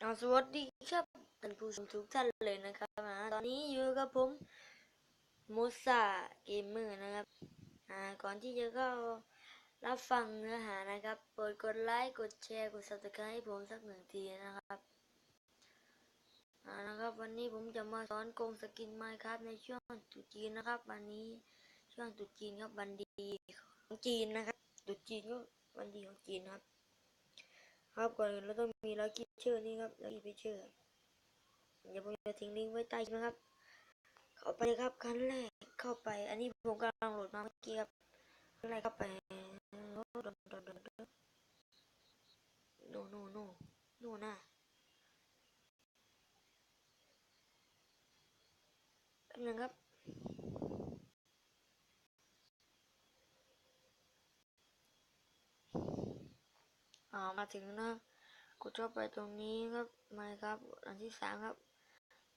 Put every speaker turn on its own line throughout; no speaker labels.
เอาสวัสดีครับท่านผู้ชมทุกท่านเลยนะครับอ่าตอนนี้อยู่กับผมมูซาเกมเมอร์นะครับอ่าก่อนที่จะเข้ารับฟังเนื้อหานะครับโปรดกดไลค์กดแชร์กด subscribe ให้ผมสักหนึ่งทีนะครับอ่านะครับ วันนี้ผมจะมาสอนโกงสกินไมค์ครับในช่วงตุจีนนะครับ วันนี้ช่วงตุจีนครับวันดีของจีนนะครับตุจีนก็วันดีของจีนครับ ครับก่อนอื่นเราต้องมีลักกี้เชอร์นี่ครับลักกี้พิเชอร์เดี๋ยวผมจะทิ้งลิงก์ไว้ใต้นะครับ เข้าไปเลยครับขั้นแรกเข้าไป อันนี้ผมกำลังโหลดมาเมื่อกี้ครับขั้นแรกเข้าไปโนโนโนโนน่ะแป๊บนึงครับ อ่ามาถึงนะกดเข้าไปตรงนี้ครับไม่ครับอันที่สามครับ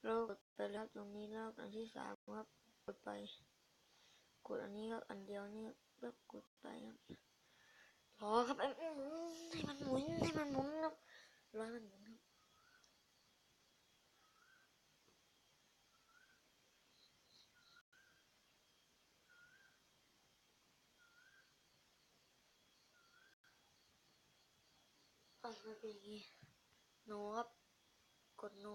แล้วกดไปแล้วตรงนี้แล้วอันที่สามครับกดไป กดอันนี้ครับอันเดียวนี่แล้วกดไปครับรอครับให้มันหมุนให้มันหมุนครับรอให้มันหมุนครับ มันเป็นอย่างงี้โนครับ กดโน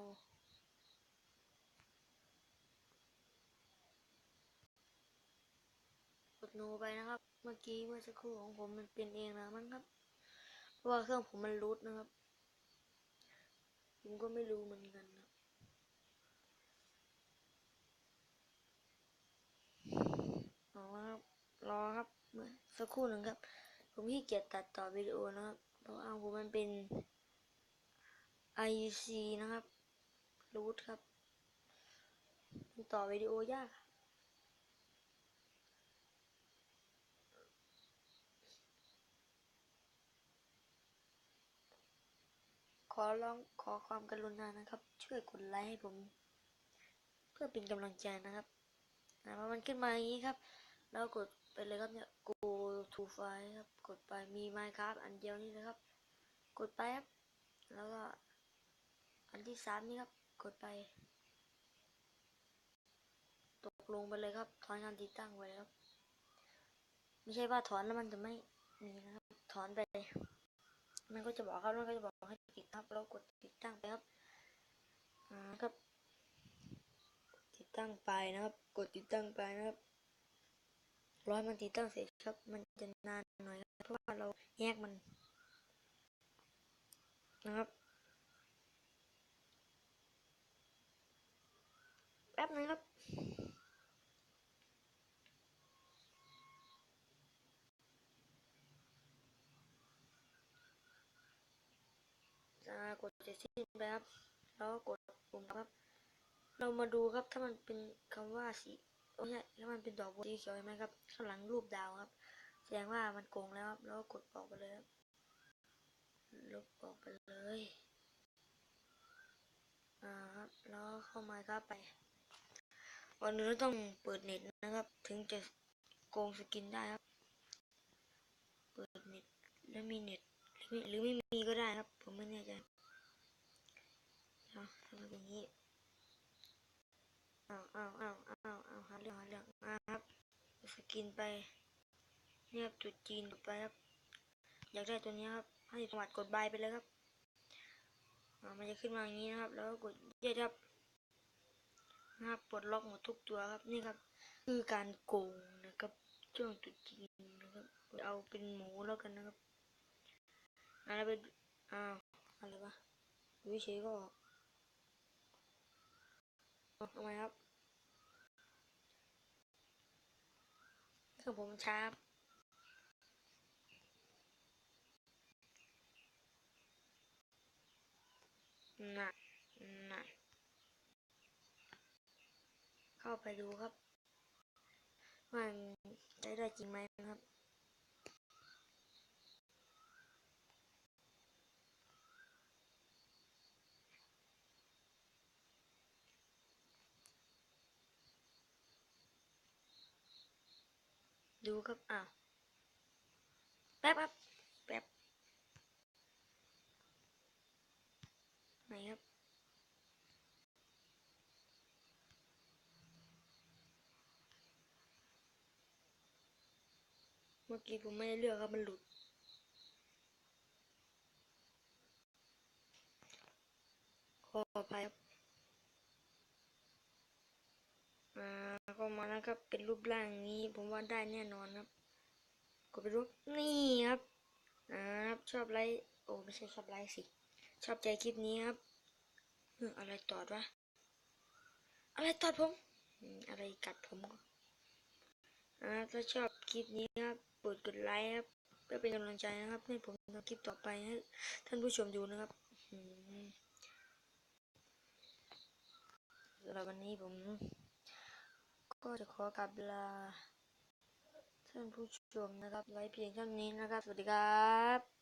กดโนไปนะครับ เมื่อกี้เมื่อสักครู่ของผมมันเป็นเองนะมั้งครับ เพราะว่าเครื่องผมมันรูทนะครับ ผมก็ไม่รู้เหมือนกันนะเอาละครับรอครับสักครู่หนึ่งครับ ผมขี้เกียจตัดต่อวิดีโอนะครับ เพราเอาผมมันเป็น IC นะครับ รูทครับมันต่อวิดีโอยากขอร้องขอความกรุณานะครับ ช่วยกดไลค์ให้ผม เพื่อเป็นกำลังใจนะครับอ่าพอมันขึ้นมาอย่างนี้ครับแล้วกด ไปเลยครับเนี่ย go to file ครับกดไปมี Minecraft อันเดียวนี่นะครับ กดไปครับ แล้วก็อันที่สามนี่ครับ กดไป ตกลงไปเลยครับ ถอนการติดตั้งไว้ครับ ไม่ใช่ว่าถอนแล้วมันจะไม่มีนะครับ ถอนไป มันก็จะบอกครับมันก็จะบอกให้ติดตั้งเรากดติดตั้งไปครับอ่าครับ ติดตั้งไปนะครับ กดติดตั้งไปนะครับ ร้อให้มันติตั้งเสร็จครับ มันจะนานหน่อยเพราะว่าเราแยกมัน นะครับแป๊บนึงครับอ่ากดเสร็จสิ้นไปครับ แล้วก็กดปุ่มครับ เรามาดูครับถ้ามันเป็นคำว่าสี โอ้ยถ้ามันเป็นดอกบัวสีเขียวเห็นไหมครับ ข้างหลังรูปดาวครับ แสดงว่ามันโกงแล้วครับ แล้วก็กดออกไปเลยครับลบออกไปเลยอ่าครับแล้วเข้ามาครับไปวันนี้ต้องเปิดเน็ตนะครับ ถึงจะโกงสกินได้ครับ เปิดเน็ตแล้วมีเน็ตหรือไม่หรือไม่มีก็ได้ครับ ผมไม่แน่ใจเอาทำแบบนี้ เอาเอาเอาเอาเอาหาเรื่องหาเรื่องมาครับสกินไปเนี่ยครับจุดจีนไปครับ อยากได้ตัวนี้ครับให้จังหวัดกดบายไปเลยครับมันจะขึ้นมาอย่างนี้นะครับ แล้วก็กดเย็ดครับนะครับปลดล็อกหมดทุกตัวครับนี่ครับ คือการโกงนะครับช่วงจุดจีนนะครับเอาเป็นหมูแล้วกันนะครับอะไรไปอ้าวอะไรวะวิเชยก็ออกทำไมครับ คือผมช้าร์ปน่ะน่ะเข้าไปดูครับว่ามันได้ได้จริงไหมครับ ดูครับอ้าวแป๊บครับแป๊บไหนครับเมื่อกี้ผมไม่ได้เลือกครับมันหลุดขออภัยครับ อ่าก็มาแล้วครับเป็นรูปร่างนี้ ผมว่าได้แน่นอนครับกดไปรูปนี่ครับอ่าครับชอบไลค์โอ้ไม่ใช่ชอบไลค์สิ ชอบใจคลิปนี้ครับอะไรตอดวะอะไรตอดผมอะไรกัดผมอ่าถ้าชอบคลิปนี้ครับโปรดกดไลค์ครับเพื่อเป็นกำลังใจนะครับ ให้ผมทำคลิปต่อไปให้ท่านผู้ชมดูนะครับอืมสำหรับวันนี้ผม ก็จะขอกลับลาท่านผู้ชมนะครับ ไว้เพียงเท่านี้นะครับ สวัสดีครับ